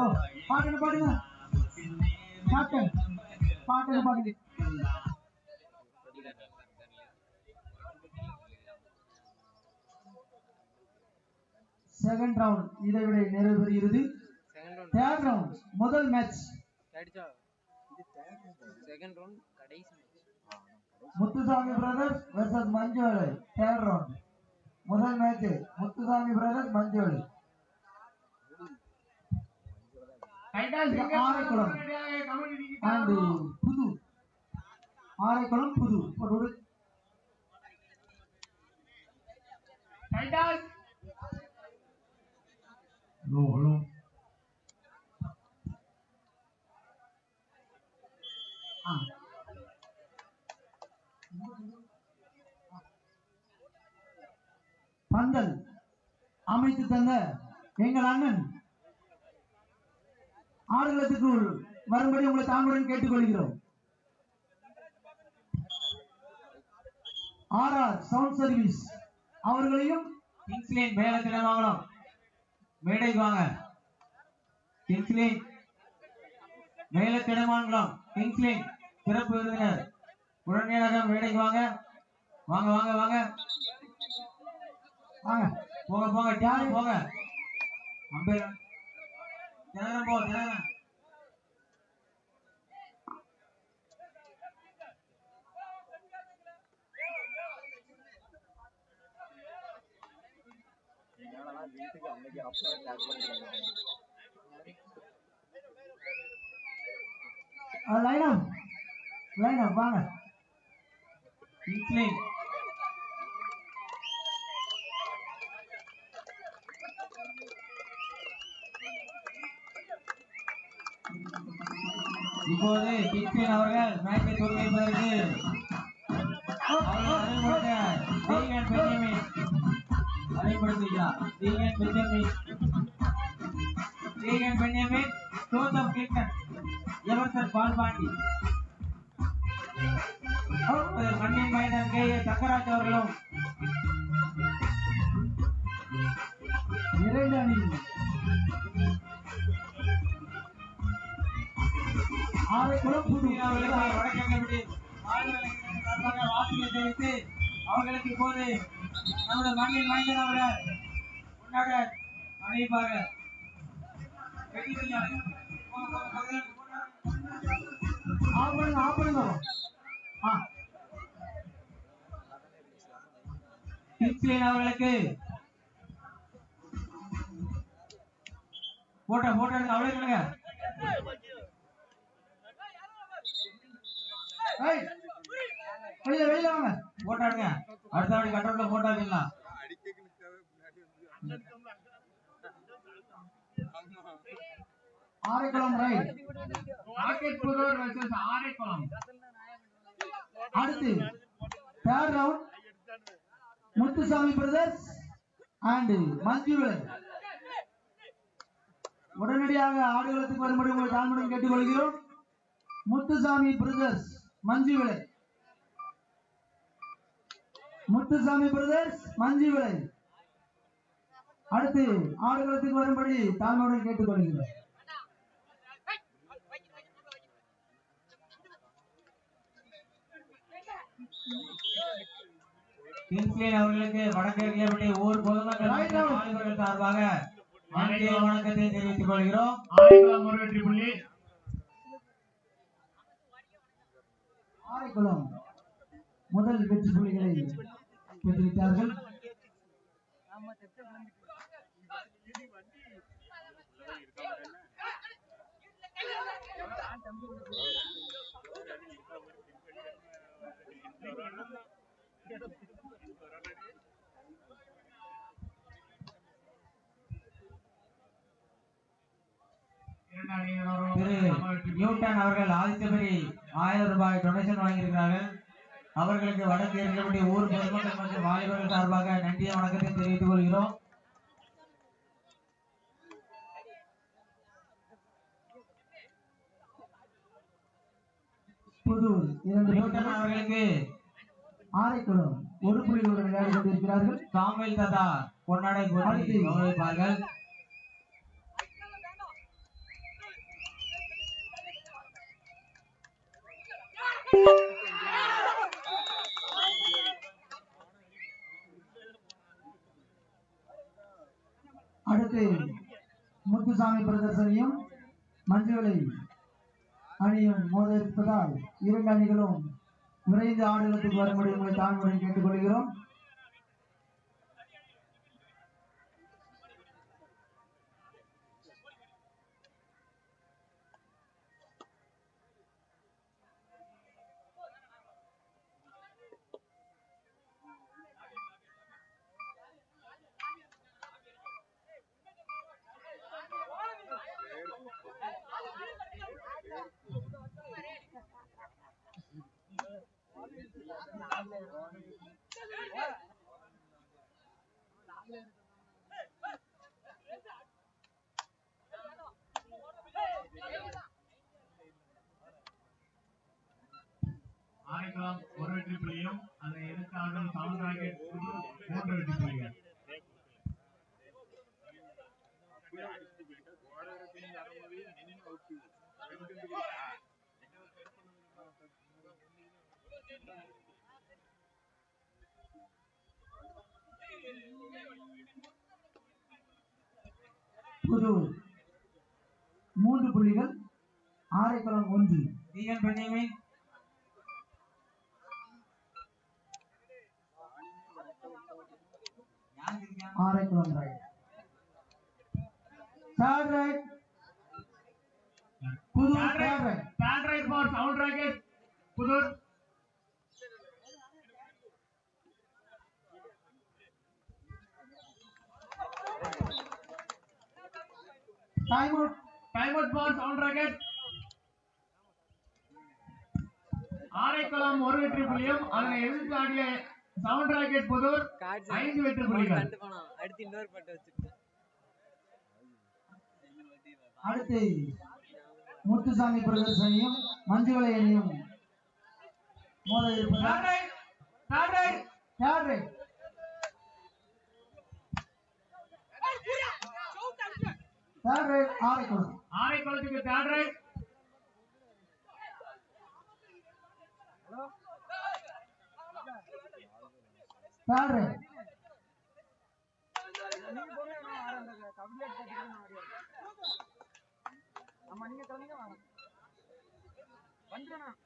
ஓ பாட்டுங்க பாட்டுங்க பாட்டு பாட்டுங்க பாட்டுங்க செகண்ட் ரவுண்ட் இதை விட நிறைவு பெறுகிறது செகண்ட் ரவுண்ட் தேர்ட் ரவுண்ட் முதல் மேட்ச் அடிச்சா செகண்ட் ரவுண்ட் கடைசி Muthusamy brothers versus Manjuvalai third round முதல் match Muthusamy brothers Manjuvalai Araikulam. And புது. ஆரைக்குளம் புது. ஒரு ஹலோ ஹலோ. ஆ. பந்தல். அமைத்து தந்த எங்கள் அண்ணன் ஆடுகளத்துக்குள் வரும்படி உங்களை தாங்களுடன் கேட்டுக்கொள்கிறோம். R sound service. அவர்களையும் கிங்ஸ்லேன் மேலத்திடம் வாங்கலாம் மேடைக்கு வாங்க. கிங்ஸ்லேன் மேலத்திடம் வாங்கலாம். கிங்ஸ்லேன் சிறப்பு விருந்தினர். உடனடியாக மேடைக்கு வாங்க. வாங்க வாங்க வாங்க. வாங்க. போங்க போங்க டேரி போங்க. அம்பேர் தினகரம் போ Dinakaran line up line up வாங்க கிங்ஸ்லேன் இப்போது கிங்ஸ்லேன் அவர்கள் மேட்சை தொடங்கியதற்கு அவர்கள் அறிமுகப்படுத்த தீகன் Benjamin அறிமுகப்படுத்துகிறார் தீகன் Benjamin தீகன் Benjamin Joseph Clinton எவர்சன் Palpandi அப்போது மண்ணின் மைந்தன் கே ஏ. தங்கராஜ் அவர்களும் இரண்டு அணி ஆரைக்குளம் புது அவர்களுக்கு வடக்கிழக்கு சார்பாக வாழ்த்துக்களை தெரிவித்து அவர்களுக்கு இப்போது நமது மண்ணின் மைந்தன் அவர்கள் கொண்டாட அழைப்பார்கள் வெற்றி பெற்றார். அவரை மண்ணில் பக்கத்துல அவரை. ஆஃப் பண்ணுங்க ஆஃப் பண்ணுங்க ஆ. கிங்ஸ்லேன் அவர்களுக்கு. போட்டோ போட்டோ எடுங்க அவ்வளோ எடுங்க வெளியில வெளியில வாங்க. போட்டோ எடுங்க. அடுத்த வாட்டி கட்டோட்ல photo Araikulam right racket Pudur versus Araikulam. அடுத்து third round Muthusamy brothers and Manjuvalan உடனடியாக ஆடுகளத்துக்கு வரும்படி உங்களை தாழ்மையுடன் கேட்டுக்கொள்கிறோம். முத்துசாமி பிரதர்ஸ் மஞ்சுவலன் முத்துசாமி பிரதர்ஸ் மஞ்சுவலன் அடுத்து ஆடுகளத்துக்கு வரும்படி தாழ்மையுடன் கேட்டுக்கொள்கிறோம் கிங்ஸ்லேன் அவர்களுக்கு வடக்கிழக்கியப்பட்டி ஊர் பொதுமக்கள் சார்பாக வணக்கத்தை தெரிவித்துக் கொள்கிறோம். ஒரு வெற்றி புள்ளி. ஆரைக்குளம் முதல் வெற்றி புள்ளிகளை நியூட்டன் அவர்கள் ஆதித்தபுரி ஆயிரம் ரூபாய் டொனேஷன் வழங்கியிருக்கிறார்கள் அவர்களுக்கு வடக்கு இருக்கக்கூடிய ஊர் பொதுமக்கள் மற்றும் வாலிபர்கள் சார்பாக நன்றிய வணக்கத்தை தெரிவித்துக் கொள்கிறோம். புதூர் இரண்டு நியூட்டன் அவர்களுக்கு ஆரைக்குளம் ஒரு புள்ளிகளுடன் விளையாடி கொண்டிருக்கிறார்கள். சாமுவேல் தாத்தா கொண்டாடை போட்டி கௌரவிப்பார்கள். அடுத்து முத்துசாமி பிரதர்சனியும் மஞ்சுளை அணியும் மோத இருப்பதால் இரண்டு அணிகளும் விரைந்து ஆடுகளத்துக்கு வரும்படி உங்களை தாழ்வுடன் கேட்டுக்கொள்கிறோம். ஆரைக்குளம் ஒரு வெற்றி புள்ளியும் அதை எதிர்த்து ஆடும் தமிழ் ராக்கெட் மூன்று வெற்றி புள்ளிகள் Thank you. புதூர் மூன்று புள்ளிகள். ஆரைக்குளம் ஒன்று. டிஎன் பென்னியமின் யாருக்கு இருக்கான் Araikulam right third right Pudur third right Third right for sound racket Pudur. Time out time out for sound racket Araikulam ஒரு வெற்றி புள்ளியும் அதனை எதிர்த்து ஆடிய சவுண்ட் ராக்கெட் புதூர் ஐந்து வெற்றி புள்ளிகள். அடுத்து இன்னொரு பட்டு வச்சுக்கிட்டேன் அடுத்து முத்துசாமி பிரதர்சனியும் மஞ்சுளை அணியும் மோத இருப்பதால் right, third right. Third right Araikulam ஆரைக்குளத்துக்கு third right third right ஆமா நீங்க கிளம்பிங்க வாங்க வந்துடுறேன்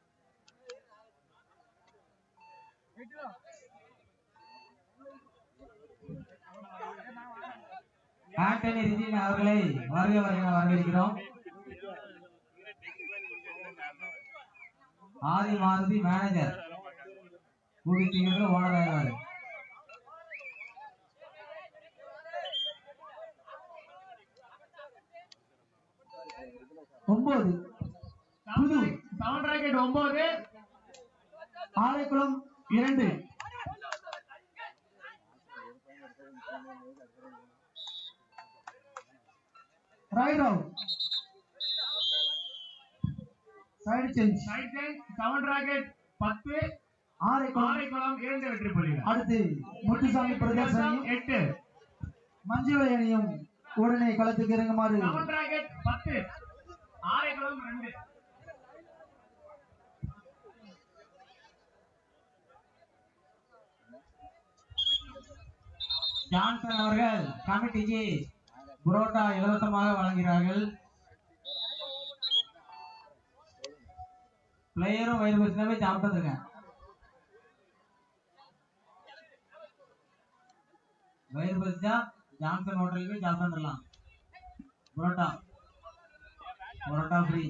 ஆண்டனி ரிஜின் அவர்களை வருகை வருகை வரவேற்கிறோம். ஆதி மாருதி மேனேஜர் ஊகித்தீங்க ஓனர் ஒன்பது. புது. சவுண்ட் ராக்கெட் ஒன்பது ஆலைக்குளம் இரண்டு. Right outside change side change sound racket பத்து ஆரைக்குளம் ஆரைக்குளம் இரண்டு வெற்றி புள்ளிகள் அடுத்து முத்துசாமி பிரதர்சனியும் எட்டு மஞ்சுளை அணியும் உடனே களத்துக்கு இறங்குமாறு சவுண்ட் ராக்கெட் பத்து ஆரைக்குளம் ரெண்டு ஜான்சன் அவர்கள் கமிட்டிக்கு புரோட்டா இலவசமாக வழங்குகிறார்கள். பிளேயரும் வயிறு பசினாவே சாப்பிட்டதுங்க வயிறு பசிச்சா ஜான்சன் ஹோட்டலுக்கு போய் சாப்பிட்டுலாம் புரோட்டா. புரோட்டா ஃப்ரீ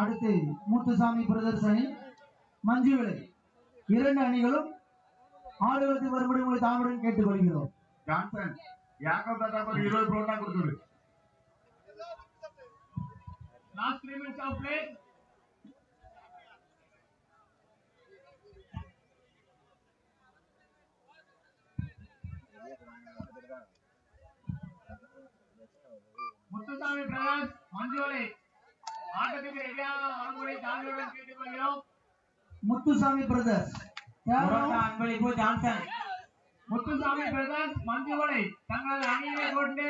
அடுத்து முத்துசாமி பிரதர்சனி மஞ்சுவிலை இரண்டு அணிகளும் ஆடுகளத்துக்கு வரும்படி உங்களை தாமுடன் கேட்டுக்கொள்கிறோம். ஜான்சன் யாக்கோ தாத்தாக்கு ஒரு இருபது கொடுத்துரு. முத்துசாமி பிரகாஷ் மஞ்சுவலை முத்துசாமி பிரதர்ஸ் அன்பளிப்பு ஜான்சன் முத்துசாமி பிரகாஷ் மஞ்சுவலை தங்களது அணியினை கொண்டு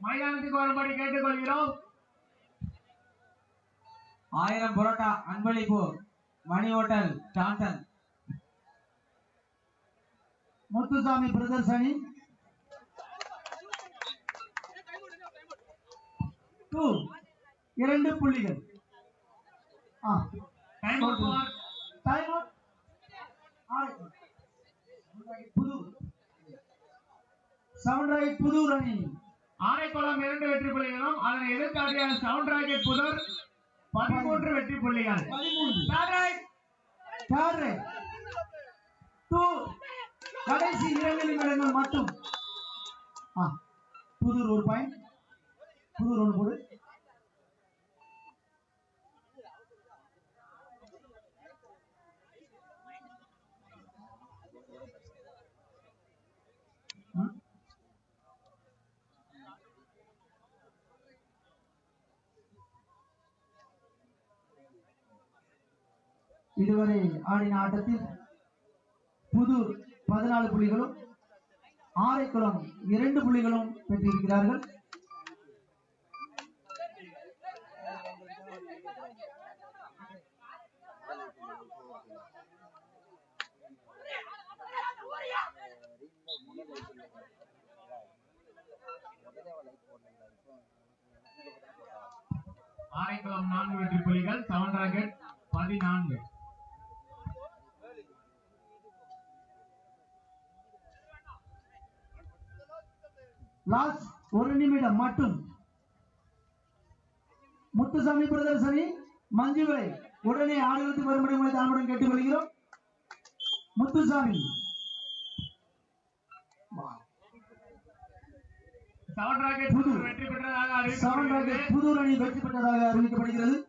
மைதானத்துக்கு வரும்படி கேட்டுக்கொள்கிறோம். ஆயிரம் புரோட்டா அன்பளிப்பு Mani hotel Johnson Muthusamy brothers அணி. Two. இரண்டு புள்ளிகள். அவுட் புதூர் அணி ஆரைக்குளம் இரண்டு வெற்றி புள்ளிகளும் அதனை எதிர்த்தாடிய சவுண்ட் ராக்கெட் புதர் பதிமூன்று வெற்றி புள்ளிகள் பதிமூன்று. கடைசி இரண்டு நிமிடங்கள் மட்டும். புதூர் ஒரு பாயிண்ட் புதூர் ஒன்று போடு. இதுவரை ஆடின ஆட்டத்தில் புது பதினாலு புள்ளிகளும் ஆரைக்குளம் இரண்டு புள்ளிகளும் பெற்றிருக்கிறார்கள். ஆரைக்குளம் நான்கு வெற்றி புள்ளிகள் செவன் ராக்கெட் பதினான்கு. லாஸ்ட் ஒரு நிமிடம் மட்டும். முத்துசாமி பிரதர்சனி மஞ்சுவரை உடனே ஆடுகளத்துக்கு வரும்படி உங்களை தாழ்வுடன் கேட்டுக்கொள்கிறோம். முத்துசாமி. புதூர். வெற்றி பெற்றதாக அறிவிக்கப்படுகிறது.